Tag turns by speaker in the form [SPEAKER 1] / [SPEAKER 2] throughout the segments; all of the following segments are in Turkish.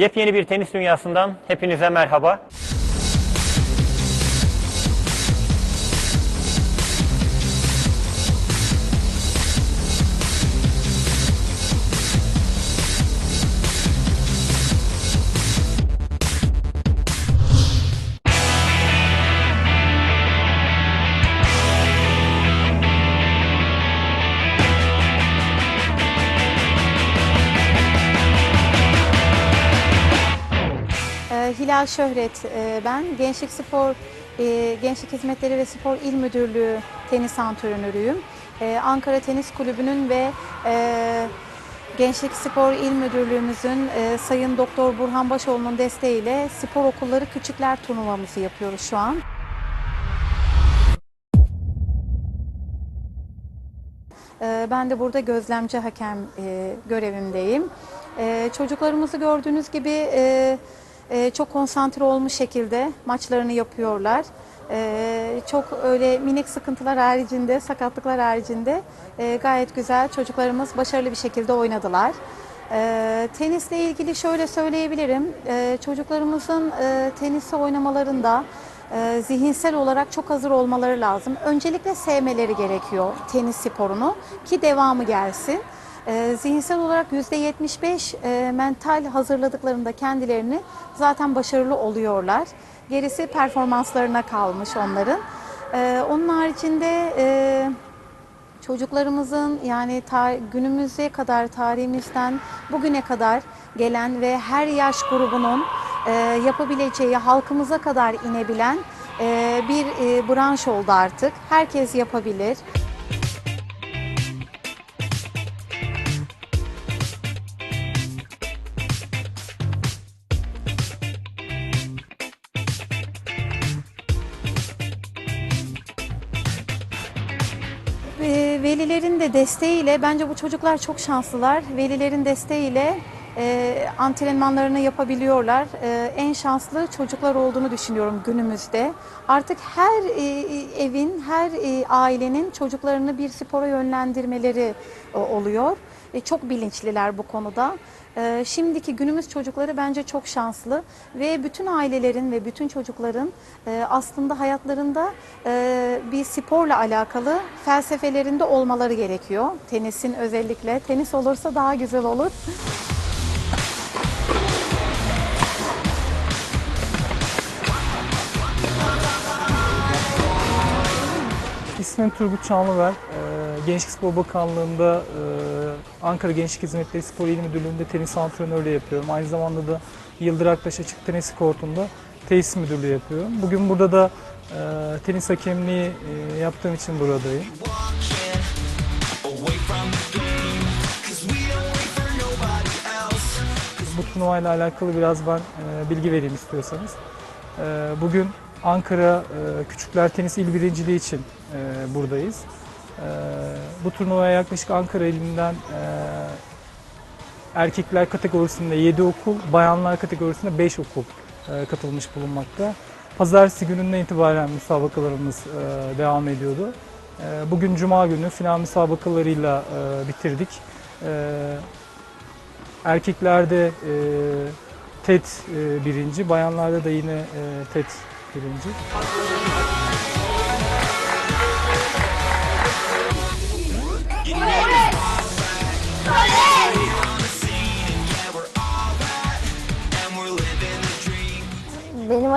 [SPEAKER 1] Yepyeni bir tenis dünyasından hepinize merhaba.
[SPEAKER 2] Hilal Şöhret e, ben. Gençlik Spor, e, Gençlik Hizmetleri ve Spor İl Müdürlüğü tenis antrenörüyüm. E, Ankara Tenis Kulübü'nün ve Gençlik Spor İl Müdürlüğümüzün Sayın Doktor Burhan Başoğlu'nun desteğiyle spor okulları küçükler turnuvamızı yapıyoruz şu an. Ben de burada gözlemci hakem görevimdeyim. Çocuklarımızı gördüğünüz gibi e, e, çok konsantre olmuş şekilde maçlarını yapıyorlar. Ee, Çok öyle minik sıkıntılar haricinde, sakatlıklar haricinde e, gayet güzel çocuklarımız başarılı bir şekilde oynadılar. Ee, Tenisle ilgili şöyle söyleyebilirim. Ee, Çocuklarımızın e, tenisi oynamalarında e, zihinsel olarak çok hazır olmaları lazım. Öncelikle sevmeleri gerekiyor tenis sporunu ki devamı gelsin. E, zihinsel olarak %75 e, mental hazırladıklarında kendilerini zaten başarılı oluyorlar. Gerisi performanslarına kalmış onların. E, onun haricinde e, çocuklarımızın yani günümüze kadar tarihimizden bugüne kadar gelen ve her yaş grubunun e, yapabileceği halkımıza kadar inebilen e, bir branş oldu artık. Herkes yapabilir. Desteğiyle bence bu çocuklar çok şanslılar. Velilerin desteğiyle e, antrenmanlarını yapabiliyorlar. E, en şanslı çocuklar olduğunu düşünüyorum günümüzde. Artık her e, evin, her e, ailenin çocuklarını bir spora yönlendirmeleri e, oluyor. E, çok bilinçliler bu konuda. E, şimdiki günümüz çocukları bence çok şanslı ve bütün ailelerin ve bütün çocukların e, aslında hayatlarında bir sporla alakalı felsefelerinde olmaları gerekiyor. Tenisin özellikle. Tenis olursa daha güzel olur.
[SPEAKER 3] İsmim Turgut Çamlıver. Ee, Gençlik Spor Bakanlığı'nda Ankara Gençlik Hizmetleri Spor İl Müdürlüğü'nde tenis antrenörlüğü yapıyorum. Aynı zamanda da Yıldır Aktaş Açık Tenis Kortu'nda tesis müdürlüğü yapıyorum. Bugün burada da e, tenis hakemliği e, yaptığım için buradayım. Bu turnuvayla alakalı biraz ben e, bilgi vereyim istiyorsanız. E, bugün Ankara e, Küçükler Tenis İl Birinciliği için e, buradayız. E, bu turnuvaya yaklaşık Ankara ilinden e, erkekler kategorisinde 7 okul, bayanlar kategorisinde 5 okul e, katılmış bulunmakta. Pazartesi gününden itibaren müsabakalarımız e, devam ediyordu. Bugün Cuma günü final müsabakalarıyla bitirdik. Erkeklerde TED birinci, bayanlarda da yine TED birinci.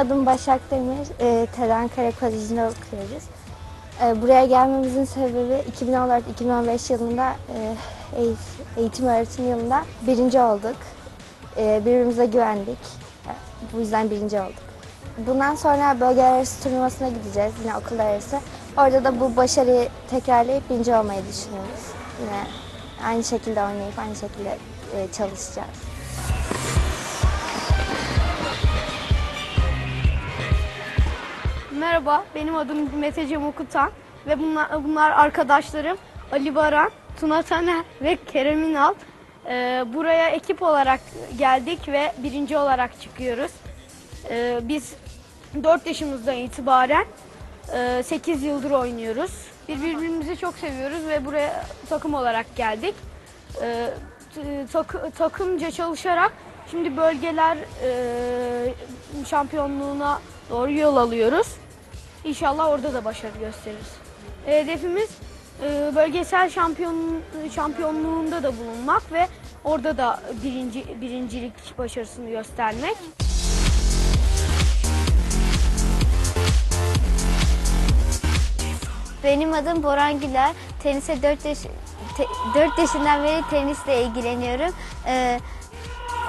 [SPEAKER 4] Adım Başak Demir. E, TED Ankara Koleji'nde okuyoruz. E, buraya gelmemizin sebebi 2014-2015 yılında e, eğit- eğitim öğretim yılında birinci olduk. E, birbirimize güvendik. E, bu yüzden birinci olduk. Bundan sonra bölgeler arası turnuvasına gideceğiz yine okullar arası. Orada da bu başarıyı tekrarlayıp birinci olmayı düşünüyoruz. Yine aynı şekilde oynayıp aynı şekilde e, çalışacağız.
[SPEAKER 5] Merhaba, benim adım Mete Cem Okutan ve bunlar, bunlar arkadaşlarım Ali Baran, Tuna Taner ve Kerem İnal. Ee, buraya ekip olarak geldik ve birinci olarak çıkıyoruz. Ee, biz 4 yaşımızdan itibaren e, 8 yıldır oynuyoruz. Birbirimizi çok seviyoruz ve buraya takım olarak geldik. Ee, tak- takımca çalışarak Şimdi bölgeler e, şampiyonluğuna doğru yol alıyoruz. İnşallah orada da başarı gösteririz. Hedefimiz e, bölgesel şampiyon şampiyonluğunda da bulunmak ve orada da birinci birincilik başarısını göstermek.
[SPEAKER 4] Benim adım Boran Güler. Tenise 4, yaş, 4 yaşından beri tenisle ilgileniyorum. Ee,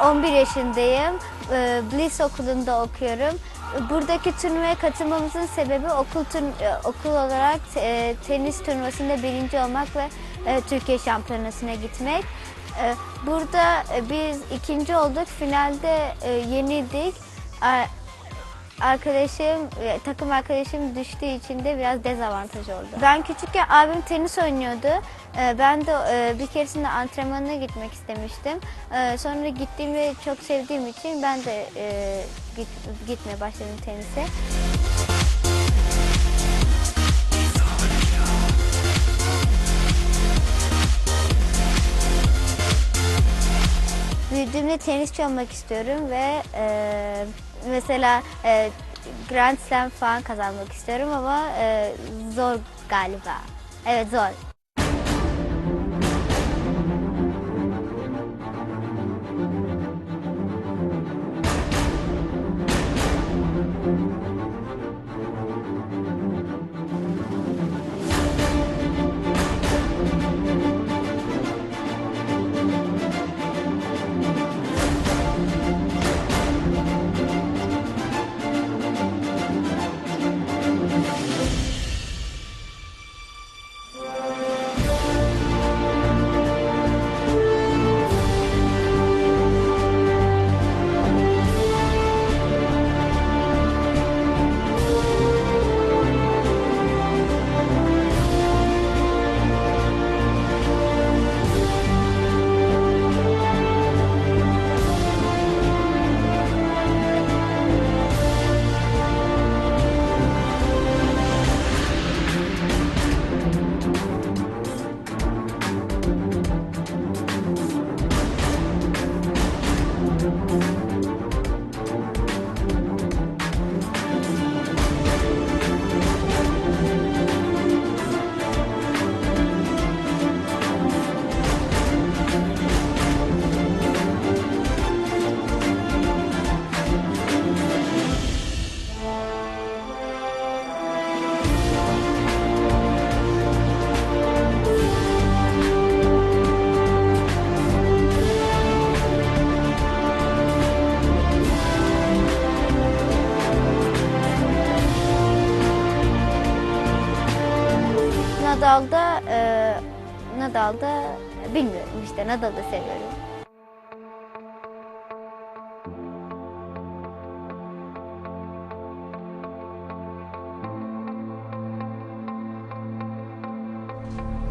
[SPEAKER 4] 11 yaşındayım. Ee, Bliss okulunda okuyorum. Buradaki turnuvaya katılmamızın sebebi okul turn- e, okul olarak e, tenis turnuvasında birinci olmak ve e, Türkiye şampiyonasına gitmek. E, burada e, biz ikinci olduk. Finalde e, yenildik. E, arkadaşım, e, takım arkadaşım düştüğü için de biraz dezavantaj oldu. Ben küçükken abim tenis oynuyordu. E, Ben de e, bir keresinde antrenmanına gitmek istemiştim. Sonra gittiğim ve çok sevdiğim için ben de git- gitmeye başladım tenise. Büyüdüğümde tenisçi olmak istiyorum ve e, mesela e, Grand Slam falan kazanmak istiyorum ama e, zor galiba. Evet zor.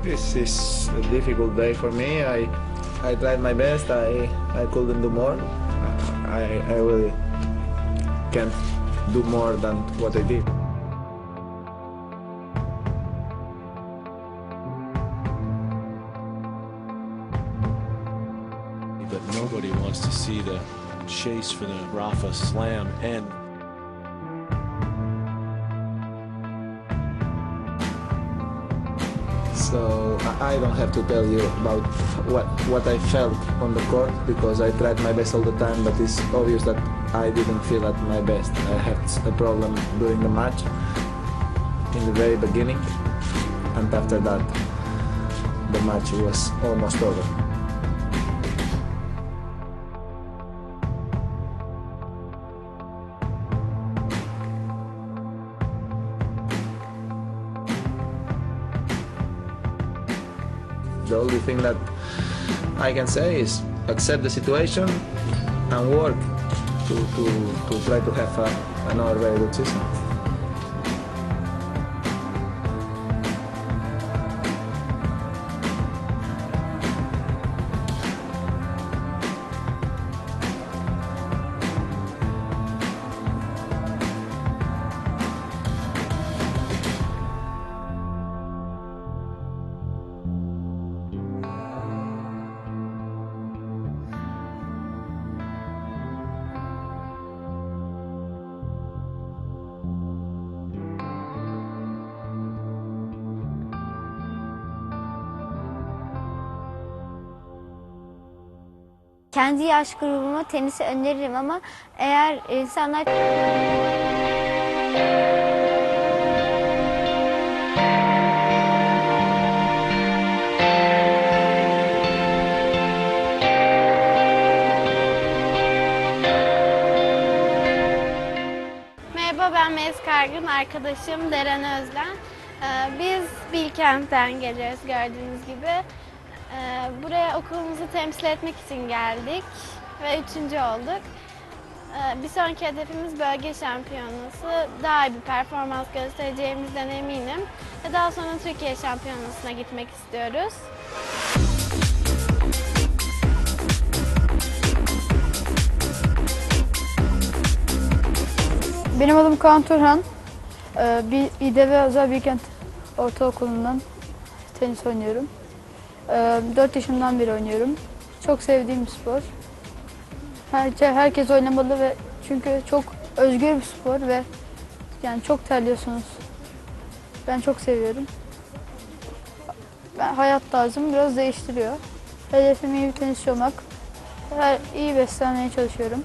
[SPEAKER 6] This is a difficult day for me. I I tried my best. I I couldn't do more. I I really can't do more than what I did.
[SPEAKER 7] See the chase for the Rafa slam end.
[SPEAKER 6] So I I don't have to tell you about what what I felt on the court because I tried my best all the time. But it's obvious that I didn't feel at my best. I had a problem during the match in the very beginning, and after that, the match was almost over. Only thing that I can say is accept the situation and work to, to, to try to have a, another very good season.
[SPEAKER 8] Kendi yaş grubuma tenisi öneririm ama eğer insanlar
[SPEAKER 9] Merhaba ben Melis Kargın, arkadaşım Deren Özlen. Ee, Biz Bilkent'ten geliyoruz gördüğünüz gibi. Okulumuzu temsil etmek için geldik ve üçüncü olduk. Ee, Bir sonraki hedefimiz bölge şampiyonası. Daha iyi bir performans göstereceğimizden eminim. Ve daha sonra Türkiye şampiyonasına gitmek istiyoruz.
[SPEAKER 10] Benim adım Kaan Turhan. Ee, Bir İDV Özel Bilkent Ortaokulu'ndan tenis oynuyorum. 4 yaşımdan beri oynuyorum. Çok sevdiğim bir spor. Herke, herkes oynamalı ve çünkü çok özgür bir spor ve yani çok terliyorsunuz. Ben çok seviyorum. Ben hayat tarzımı biraz değiştiriyor. Hedefim iyi bir tenisçi olmak. Her, iyi beslenmeye çalışıyorum.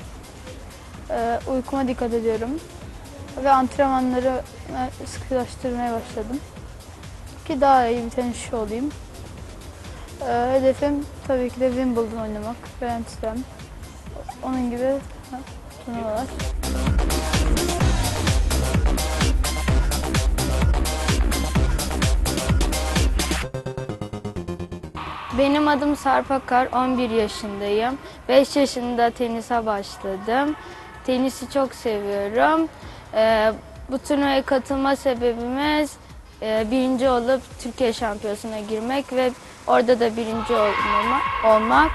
[SPEAKER 10] Ee, uykuma dikkat ediyorum ve antrenmanları e, sıkılaştırmaya başladım. Ki daha iyi bir tenisçi olayım. Ee, hedefim tabii ki de Wimbledon oynamak, Grand Slam. Onun gibi turnuvalar.
[SPEAKER 11] Benim adım Sarp Akar, 11 yaşındayım. 5 yaşında tenise başladım. Tenisi çok seviyorum. Ee, bu turnuvaya katılma sebebimiz e, birinci olup Türkiye şampiyonasına girmek ve orada da birinci olma, olmak.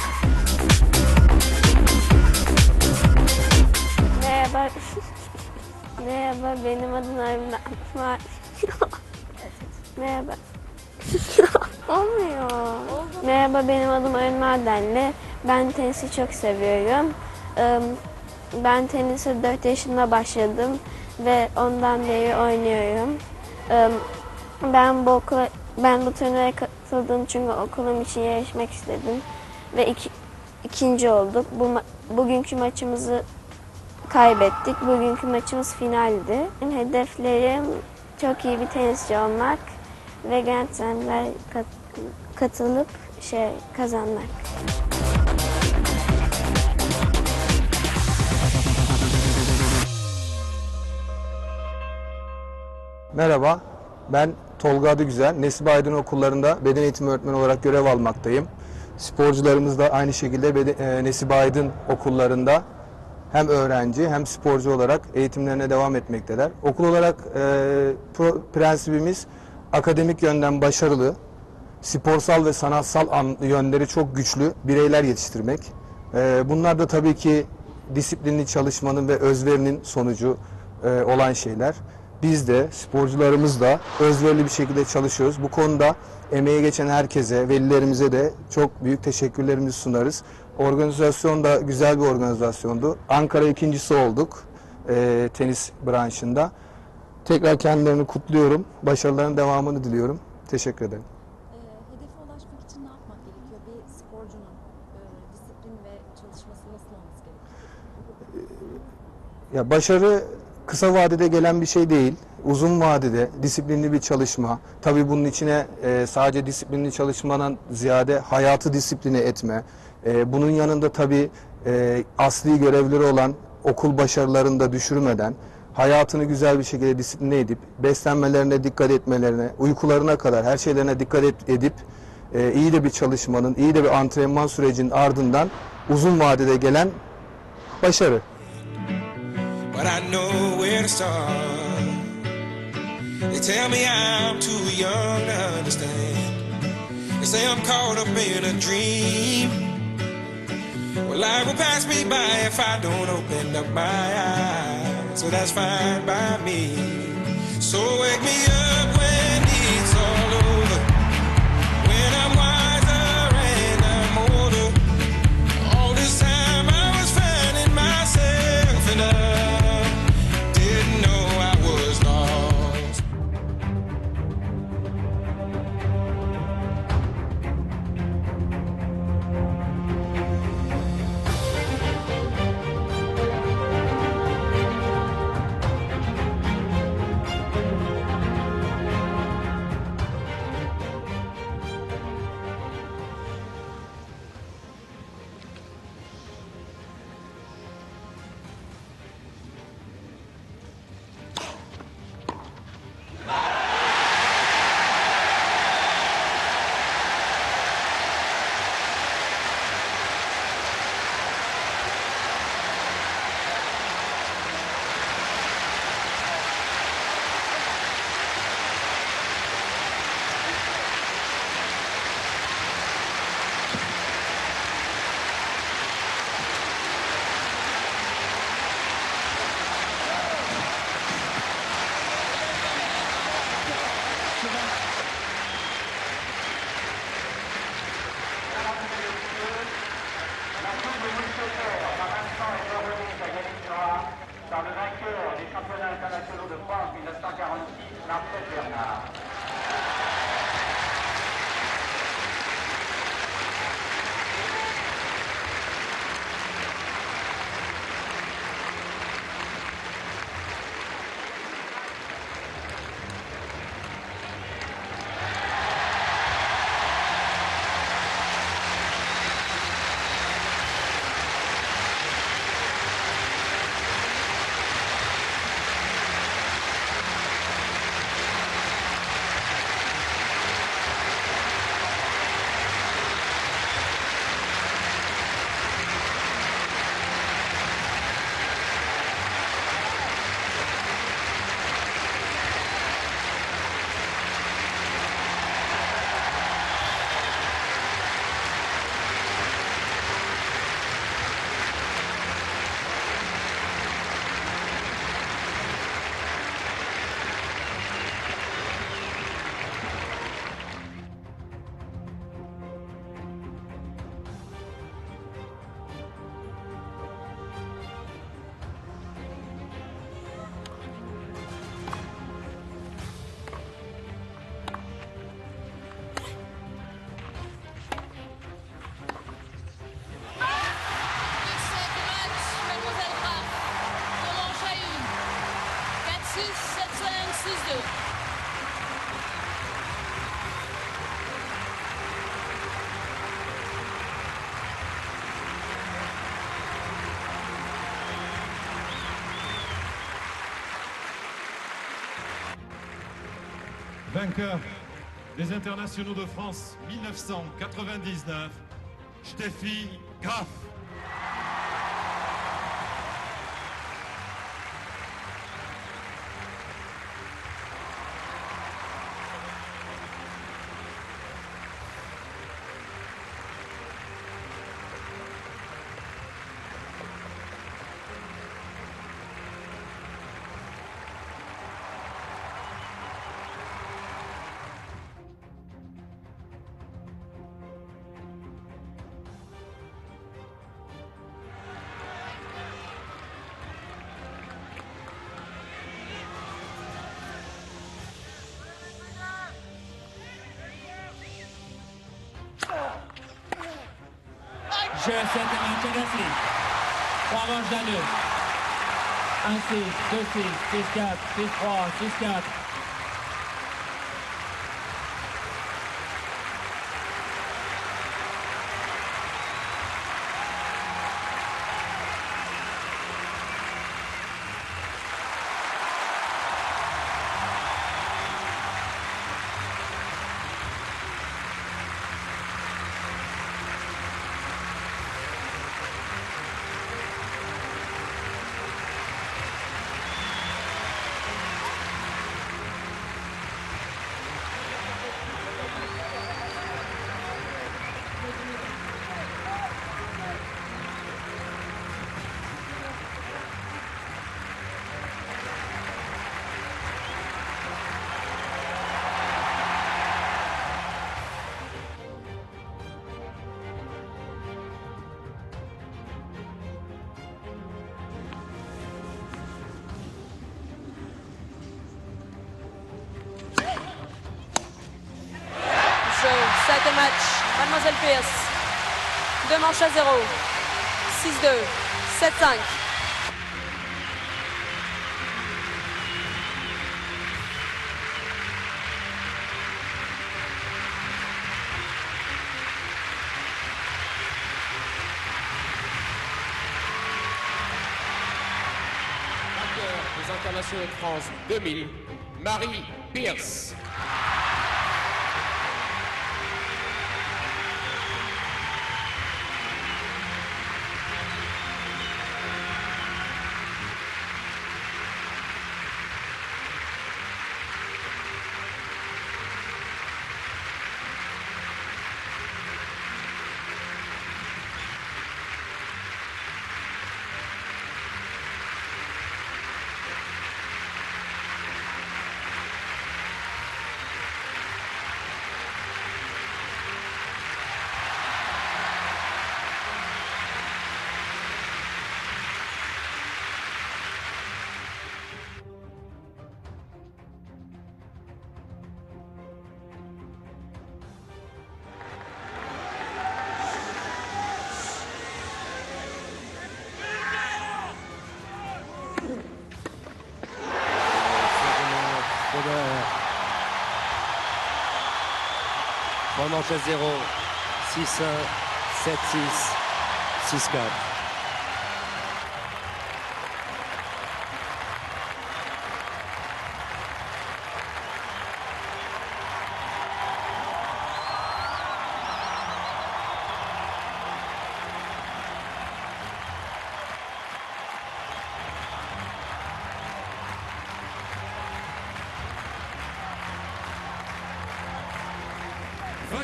[SPEAKER 8] Merhaba. Merhaba benim adım Armina. Merhaba. Olmuyor. Merhaba benim adım Arın Madenli. Ben tenisi çok seviyorum. Ben tenise 4 yaşında başladım ve ondan beri oynuyorum. Ben bu okula, ben bu turnuvaya katıldım çünkü okulum için yarışmak istedim ve iki, ikinci olduk. Bu ma- bugünkü maçımızı kaybettik. Bugünkü maçımız finaldi. Hedeflerim çok iyi bir tenisçi olmak ve Grand Slam'ler kat- katılıp şey kazanmak.
[SPEAKER 12] Merhaba, ben Tolga Adıgüzel. Nesibe Aydın okullarında beden eğitimi öğretmeni olarak görev almaktayım. Sporcularımız da aynı şekilde bede- e, Aydın okullarında hem öğrenci hem sporcu olarak eğitimlerine devam etmekteler. Okul olarak e, pro- prensibimiz akademik yönden başarılı, sporsal ve sanatsal an- yönleri çok güçlü bireyler yetiştirmek. E, bunlar da tabii ki disiplinli çalışmanın ve özverinin sonucu e, olan şeyler. Biz de sporcularımız da özverili bir şekilde çalışıyoruz. Bu konuda emeği geçen herkese, velilerimize de çok büyük teşekkürlerimizi sunarız. Organizasyon da güzel bir organizasyondu. Ankara ikincisi olduk e, tenis branşında. Tekrar kendilerini kutluyorum. Başarıların devamını diliyorum. Teşekkür ederim.
[SPEAKER 13] Hedefe ulaşmak için ne yapmak gerekiyor? Bir sporcunun e, disiplin ve çalışması nasıl olması gerekiyor?
[SPEAKER 12] Ya başarı kısa vadede gelen bir şey değil. Uzun vadede disiplinli bir çalışma. Tabii bunun içine e, sadece disiplinli çalışmanın ziyade hayatı disipline etme. E, bunun yanında tabii e, asli görevleri olan okul başarılarını da düşürmeden hayatını güzel bir şekilde disipline edip beslenmelerine dikkat etmelerine, uykularına kadar her şeylerine dikkat edip e, iyi de bir çalışmanın, iyi de bir antrenman sürecinin ardından uzun vadede gelen başarı.
[SPEAKER 14] but I know where to start. They tell me I'm too young to understand. They say I'm caught up in a dream. Well, life will pass me by if I don't open up my eyes. So that's fine by me. So wake me up
[SPEAKER 15] Vainqueur des internationaux de France 1999, Steffi Graf.
[SPEAKER 16] Je 7 match Gasly. 3 manches à 2. 1 6, 2 6, 6 4, 6 3, 6 4.
[SPEAKER 17] Pierce. 2 manches à 0. 6-2, 7-5.
[SPEAKER 18] Vainqueur des internationaux de France 2000, Marie Pierce.
[SPEAKER 19] On enchaîne 0, 6-1, 7-6, 6-4.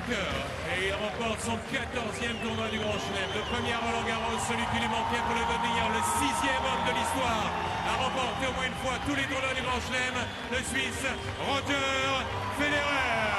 [SPEAKER 15] Et il remporte son 14e tournoi du Grand Chelem. Le premier Roland Garros, celui qui lui manquait pour le devenir le sixième homme de l'histoire, a remporté au moins une fois tous les tournois du Grand Chelem, le Suisse Roger Federer.